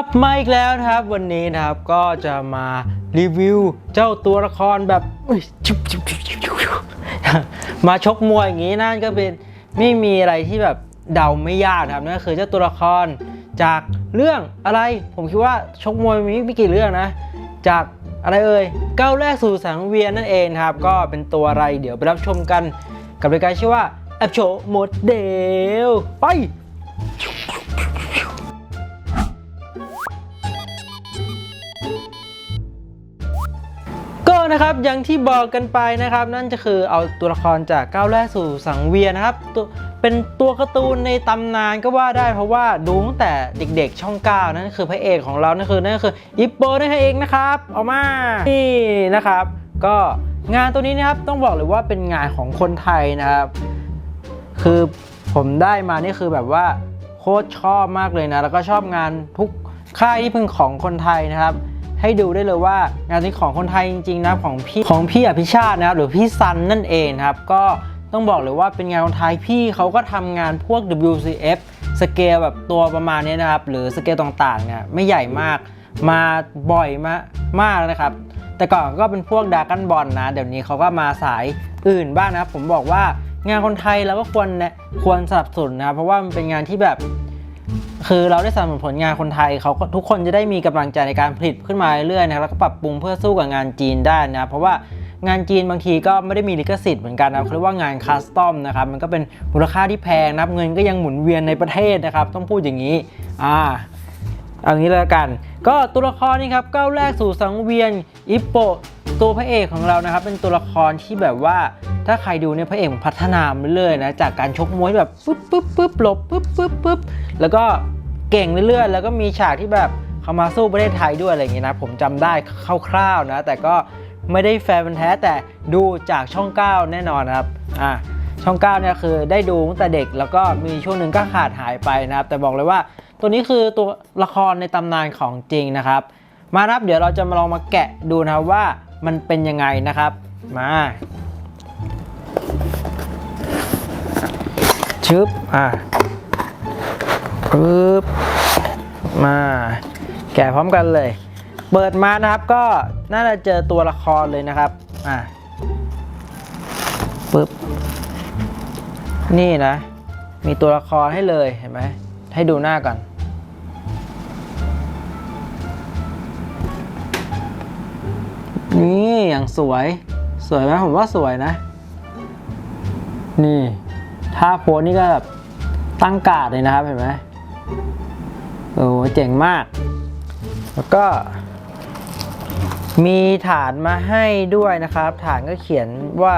ครับมาอีกแล้วนะครับวันนี้นะครับก็จะมารีวิวเจ้าตัวละครแบบมาชกมวยอย่างนี้นั่นก็เป็นไม่มีอะไรที่แบบเดาไม่ยากนะครับนั่นก็คือเจ้าตัวละครจากเรื่องอะไร ผมคิดว่าชกมวยมีไม่กี่เรื่องนะ จากอะไรเอ่ยก้าวแรกสู่สังเวียนนั่นเองครับ ก็เป็นตัวอะไรเดี๋ยวไปรับชมกัน กับรายการชื่อว่าแอปโชโมเดลไป ก็นะครับอย่างที่บอกกันไปนะครับ นั่นจะคือเอาตัวละครจากก้าวแรกสู่สังเวียนนะครับตัวเป็นตัวการ์ตูนในตำนานก็ว่าได้เพราะว่าดูตั้งแต่เด็กๆช่องก้านั่นคือพระเอกของเรานั่นคือนั่นคืออิปโปนั่นเองนะครับเอามานี่นะครับ ก็งานตัวนี้นะครับต้องบอกเลยว่าเป็นงานของคนไทยนะครับ คือผมได้มานี่คือแบบว่าโคตรชอบมากเลยนะ แล้วก็ชอบงานทุก ค่ายที่เป็นของคนไทยนะครับ ให้ดูได้เลยว่างานนี้ของคนไทยจริงๆนะของพี่ของพี่อภิชาตินะครับหรือพี่ซันนั่นเองครับ ก็ต้องบอกเลยว่าเป็นงานคนไทยพี่เขาก็ทำงานพวก WCF สเกลแบบตัวประมาณนี้นะครับ หรือสเกลต่างๆเนี่ยไม่ใหญ่มากมาบ่อยมามากนะครับ แต่ก่อนก็เป็นพวกดากันบอลนะ เดี๋ยวนี้เขาก็มาสายอื่นบ้างนะครับ ผมบอกว่างานคนไทยเราก็ควรแนะควรสนับสนุนนะครับเพราะว่ามันเป็นงานที่แบบ คือเราได้สนับสนุนผลงานคนไทยเขาทุกคนจะได้มีกำลังใจในการผลิตขึ้นมาเรื่อยๆนะแล้วก็ปรับปรุงเพื่อสู้กับงานจีนได้นะครับเพราะว่างานจีนบางทีก็ไม่ได้มีลิขสิทธิ์เหมือนกันนะเขาเรียกว่างานคัสตอมนะครับมันก็เป็นมูลค่าที่แพงนับเงินก็ยังหมุนเวียนในประเทศนะครับ ต้องพูดอย่างนี้อ่าเอางี้เลยละกัน ก็ตัวละครนี่ครับก้าวแรกสู่สังเวียนอิปโปตัวพระเอกของเรานะครับ เป็นตัวละครที่แบบว่าถ้าใครดูเนี่ยพระเอกพัฒนามเรื่อยๆนะจากการชกมวยแบบปึ๊บปึ๊บปึ๊บหลบปึ๊บปึ๊บปึ๊บแล้วก็ เก่งเรื่อยๆ แล้วก็มีฉากที่แบบเขามาสู้ประเทศไทยด้วยอะไรอย่างงี้นะ ผมจำได้คร่าวๆนะ แต่ก็ไม่ได้แฟนพันแท้แต่ดูจากช่อง 9 แน่นอนนะครับอ่าช่อง9เนี่ยคือได้ดูตั้งแต่เด็กแล้วก็มีช่วงหนึ่งก็ขาดหายไปนะครับ แต่บอกเลยว่าตัวนี้คือตัวละครในตำนานของจริงนะครับ มาครับเดี๋ยวเราจะมาลองมาแกะดูนะครับว่ามันเป็นยังไงนะครับ มาชึบอะ ปึ๊บมาแกะพร้อมกันเลย เปิดมานะครับก็น่าจะเจอตัวละครเลยนะครับอะปึ๊บนี่นะ มีตัวละครให้เลยเห็นไหมให้ดูหน้าก่อนนี่อย่างสวยสวยไหมผมว่าสวยนะ นี่ท่าโพสนี่ก็แบบตั้งกาดเลยนะครับเห็นไหม โอ้เจ๋งมาก แล้วก็ มีฐานมาให้ด้วยนะครับ ฐานก็เขียนว่า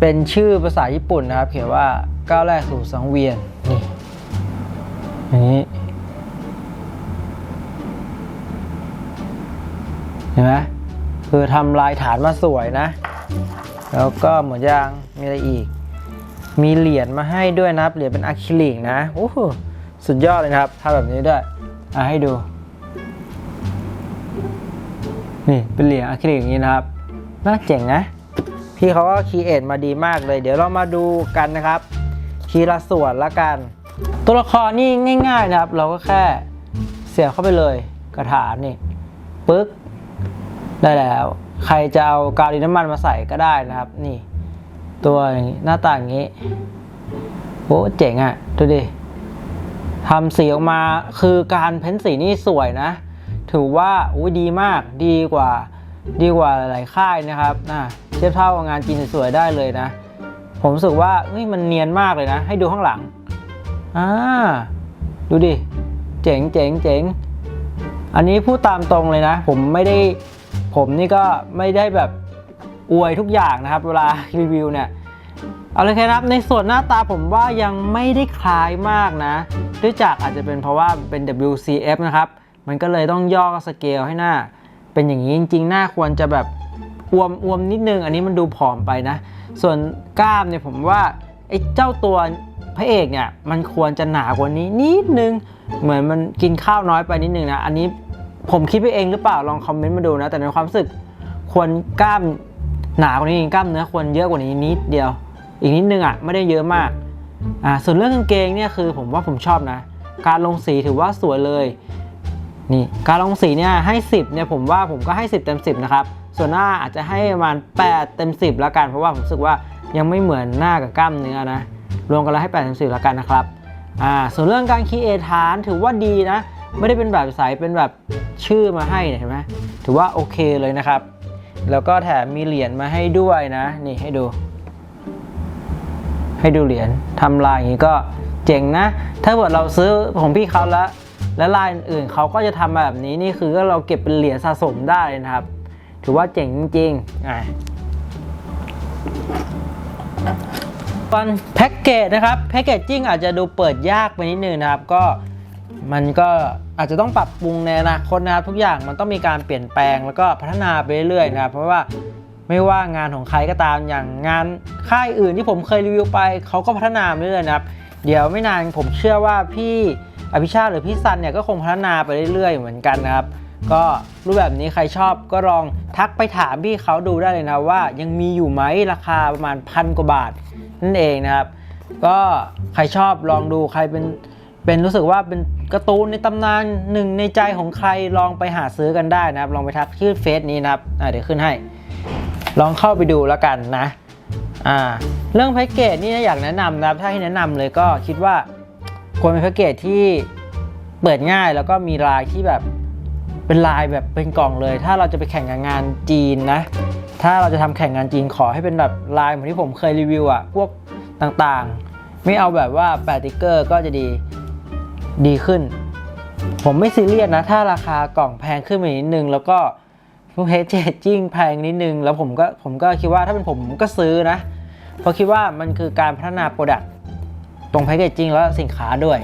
เป็นชื่อภาษาญี่ปุ่นนะครับ เขียนว่าก้าวแรกสู่สังเวียนนี่อย่างนี้เห็นไหมคือทำลายฐานมาสวยนะ แล้วก็เหมือนยางมีอะไรอีก มีเหรียญมาให้ด้วยนะครับเหรียญเป็นอะคริลิกนะโอ้โห สุดยอดเลยนะครับทำแบบนี้ด้วยอะให้ดู นี่เป็นเหรียญอะคริลิกอย่างนี้นะครับ น่าเจ๋งนะ พี่เขาก็คีเอทมาดีมากเลย เดี๋ยวเรามาดูกันนะครับ ทีละส่วนละกัน ตัวละครนี่ง่าย ๆนะครับ เราก็แค่เสียบเข้าไปเลยกระถางนี่ปึ๊กได้แล้ว ใครจะเอากาวดินน้ำมันมาใส่ก็ได้นะครับ นี่ ตัวอย่างนี้หน้าตาอย่างนี้โอ้เจ๋งอะ่ะ ดูดิ ทำสีออกมาคือการเพ้นสีนี่สวยนะ ถือว่าอุ้ยดีมากดีกว่า ดีกว่าหลายค่ายนะครับนะเทียบเท่ากับงานจีนสวยได้เลยนะ ผมรู้สึกว่าเฮ้ยมันเนียนมากเลยนะ ให้ดูข้างหลังอ่าดูดิ เจ๋งเจ๋งเจ๋งอันนี้พูดตามตรงเลยนะ ผมไม่ได้ผมนี่ก็ไม่ได้แบบอวยทุกอย่างนะครับ เวลารีวิวเนี่ยเอาเลยครับในส่วนหน้าตาผมว่ายังไม่ได้คล้ายมากนะด้วยจากอาจจะเป็นเพราะว่าเป็น WCF นะครับ มันก็เลยต้องย่อสเกลให้หน้า เป็นอย่างนี้จริงๆ หน้าควรจะแบบอวมอวมนิดนึง อันนี้มันดูผอมไปนะ ส่วนกล้ามเนี่ยผมว่าไอ้เจ้าตัวพระเอกเนี่ยมันควรจะหนากว่านี้นิดนึง เหมือนมันกินข้าวน้อยไปนิดนึงนะ อันนี้ผมคิดไปเองหรือเปล่าลองคอมเมนต์มาดูนะ แต่ในความรู้สึกควรกล้ามหนากว่านี้กล้ามเนื้อควรเยอะกว่านี้นิดเดียว อีกนิดนึงอะไม่ได้เยอะมาก อ่าส่วนเรื่องกางเกงเนี่ยคือผมว่าผมชอบนะ การลงสีถือว่าสวยเลยนี่การลงสีเนี่ยให้ 10เนี่ยผมว่าผมก็ให้ 10 เต็ม 10 นะครับ ส่วนหน้าอาจจะให้ประมาณ 8 เต็ม 10แล้วกันเพราะว่าผมรู้สึกว่ายังไม่เหมือนหน้ากับกล้ามเนื้อนะรวมกันแล้วให้8เต็ม10แล้วกันนะครับอ่าส่วนเรื่องการคีเอฐานถือว่าดีนะ ไม่ได้เป็นแบบใสเป็นแบบชื่อมาให้เห็นไหมถือว่าโอเคเลยนะครับ แล้วก็แถมมีเหรียญมาให้ด้วยนะ นี่ให้ดู ให้ดูเหรียญทำลายอย่างนี้ก็เจ๋งนะ ถ้าเกิดเราซื้อของพี่เขาแล้ว และลายอื่นๆเขาก็จะทำแบบนี้นี่คือก็เราเก็บเป็นเหรียญสะสมได้นะครับ ถือว่าเจ๋งจริงๆอะฟันแพ็กเกจนะครับแพ็กเกจจิ้งอาจจะดูเปิดยากไปนิดนึงนะครับ ก็มันก็อาจจะต้องปรับปรุงในอนาคตนะครับทุกอย่างมันต้องมีการเปลี่ยนแปลงแล้วก็พัฒนาไปเรื่อยๆนะครับ เพราะว่า ไม่ว่างานของใครก็ตามอย่างงานค่ายอื่นที่ผมเคยรีวิวไปเขาก็พัฒนาไปเรื่อยๆนะครับเดี๋ยวไม่นานผมเชื่อว่าพี่อภิชาติหรือพี่ซันเนี่ยก็คงพัฒนาไปเรื่อยๆ เหมือนกันนะครับ ก็รูปแบบนี้ใครชอบก็ลองทักไปถามพี่เขาดูได้เลยนะว่า ยังมีอยู่ไหมราคาประมาณพันกว่าบาทนั่นเองนะครับ ก็ใครชอบลองดูใครเป็นเป็นรู้สึกว่าเป็นการ์ตูนในตำนานหนึ่งในใจของใครลองไปหาซื้อกันได้นะครับ ลองไปทักชื่อเฟซนี้นะครับเดี๋ยวขึ้นให้ ลองเข้าไปดูแล้วกันนะอ่าเรื่องแพ็กเกจนี่อยากแนะนำนะครับถ้าให้แนะนำเลยก็คิดว่าควรเป็นแพ็กเกจที่เปิดง่ายแล้วก็มีลายที่แบบเป็นลายแบบเป็นกล่องเลย ถ้าเราจะไปแข่งกับงานจีนนะ ถ้าเราจะทำแข่งงานจีนขอให้เป็นแบบลายเหมือนที่ผมเคยรีวิวอะพวกต่างๆ ไม่เอาแบบว่าแปะติ๊กเกอร์ก็จะดีดีขึ้น ผมไม่ซีเรียสนะ ถ้าราคากล่องแพงขึ้นมานิดนึง แล้วก็ เฮดเจจิ้งแพงนิดนึง แล้วผมก็ผมก็คิดว่าถ้าเป็นผมก็ซื้อนะ เพราะคิดว่ามันคือการพัฒนาโปรดักต์ตรงแพคเกจจิ้งแล้วสินค้าด้วย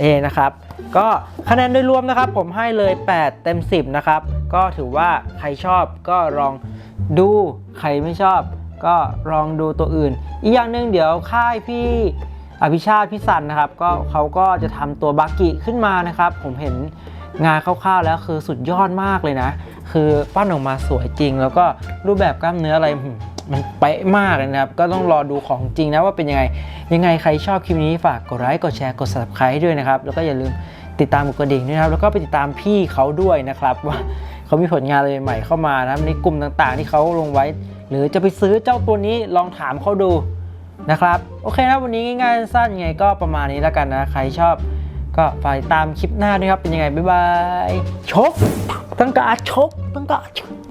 เอนะครับ ก็คะแนนโดยรวมนะครับ ผมให้เลย 8 เต็ม 10 นะครับ ก็ถือว่าใครชอบก็ลองดูใครไม่ชอบ ก็ลองดูตัวอื่น อีกอย่างหนึ่งเดี๋ยวค่ายพี่อภิชาติพี่สันนะครับ ก็เขาก็จะทำตัวบักกิขึ้นมานะครับ ผมเห็น งานคร่าวๆแล้วคือสุดยอดมากเลยนะ คือปั้นออกมาสวยจริง แล้วก็รูปแบบกล้ามเนื้ออะไรมันเป๊ะมากเลยนะครับ ก็ต้องรอดูของจริงนะว่าเป็นยังไง ยังไงใครชอบคลิปนี้ฝากกดไลค์กดแชร์กด subscribe ด้วยนะครับ แล้วก็อย่าลืมติดตามกดกระดิ่งด้วยนะครับ แล้วก็ไปติดตามพี่เขาด้วยนะครับ ว่าเขามีผลงานอะไรใหม่เข้ามานะในกลุ่มต่างๆ ที่เขาลงไว้ หรือจะไปซื้อเจ้าตัวนี้ลองถามเขาดูนะครับ โอเคนะวันนี้ง่ายๆสั้นยังไงก็ประมาณนี้แล้วกันนะ ใครชอบ ก็ฝากติดตามคลิปหน้าด้วยครับ เป็นยังไง บ๊ายบาย ชกตั้งกาชกตั้งกาชก